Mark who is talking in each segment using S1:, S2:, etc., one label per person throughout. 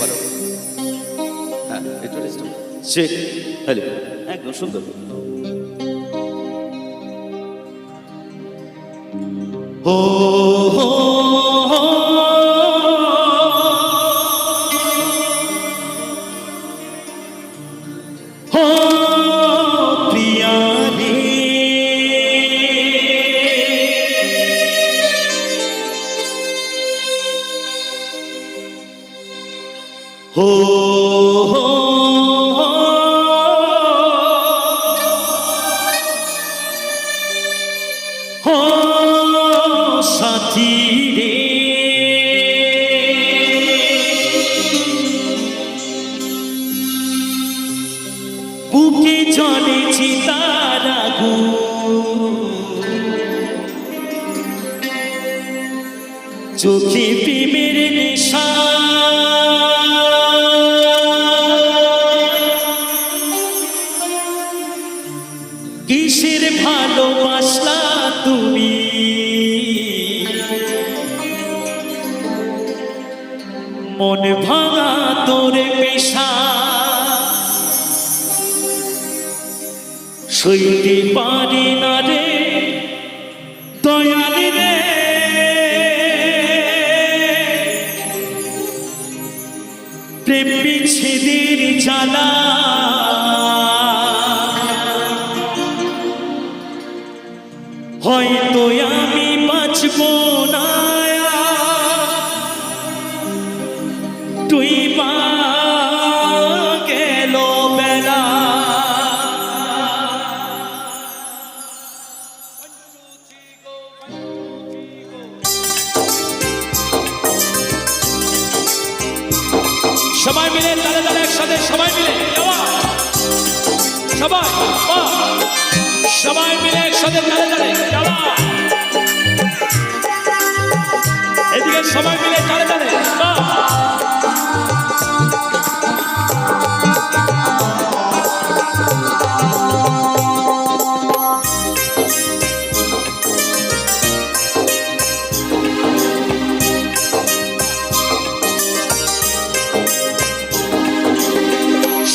S1: পারো হ্যাঁ হ্যালো। একদম সুন্দর। ও হো হো সাথী রে। বুকে চলে চিতার চোখে প্রেমের মন ভাঙা তোরে পেশা। সইতে পারি না রে দয়ালি রে তুই মা গেল বেলা সবাই মিলে তালে তালে একসাথে সবাই মিলে। সবাই সবাই মিলে একসাথে তালে তালে। এদিকে সবাই মিলে তালে তালে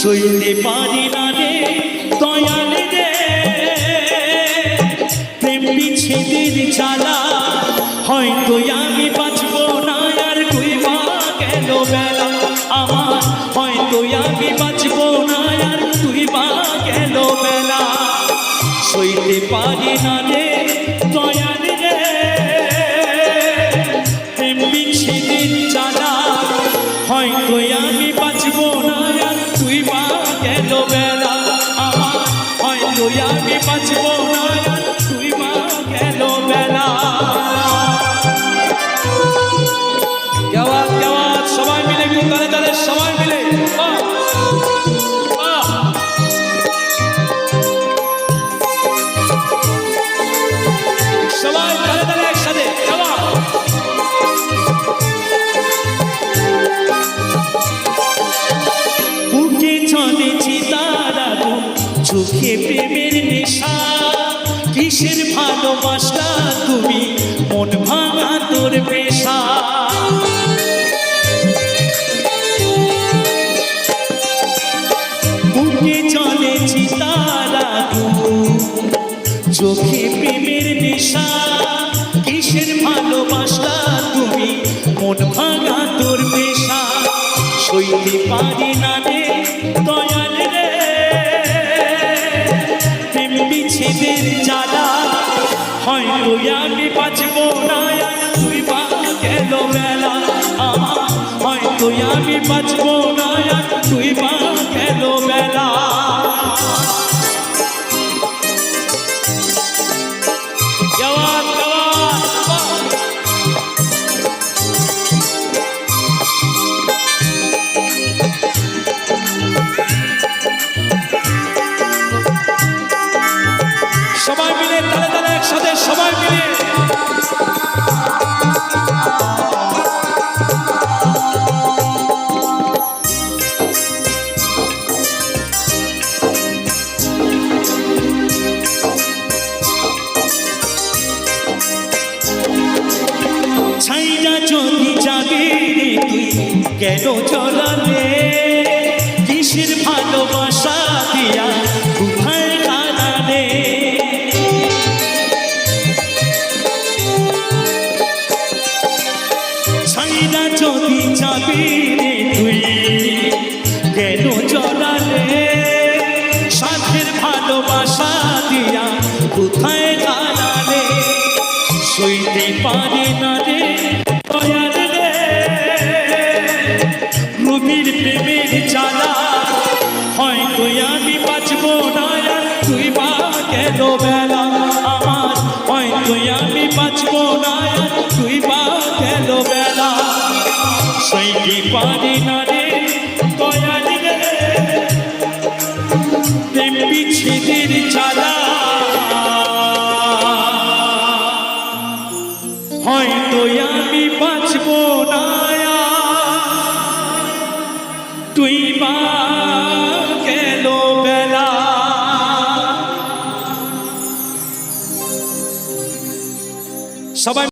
S1: সইতে পারি না রে দয়াল রে। প্রেম বিচ্ছেদের জ্বালা হয়তো আমি বাঁচব না। চোখে প্রেমের নেশা, কিসের ভালোবাসা তুমি? মন ভাঙা তোর পেশা। বুকে চলে তারা চোখে প্রেমের নেশা। বাঁচব না আর তুই মা গেল বেলা। সবাই মিলে তালে তালে একসাথে সবাই মিলে জড়ালে কিসের ভালোবাসা দিয়া কোথায় কানালে ছাইরা যদি যাবি রে তুই কেন জড়ালে সাথের ভালোবাসা দিয়া কোথায় কানালে সইতে পারে না রে দয়াল রে রবির প্রেমের চালা। হয়তো আমি বাঁচব না তুই বা কেন বেলা? আমার হয়তো আমি বাঁচব না তুই বা কেন বেলা? সইতে পারি না সবাই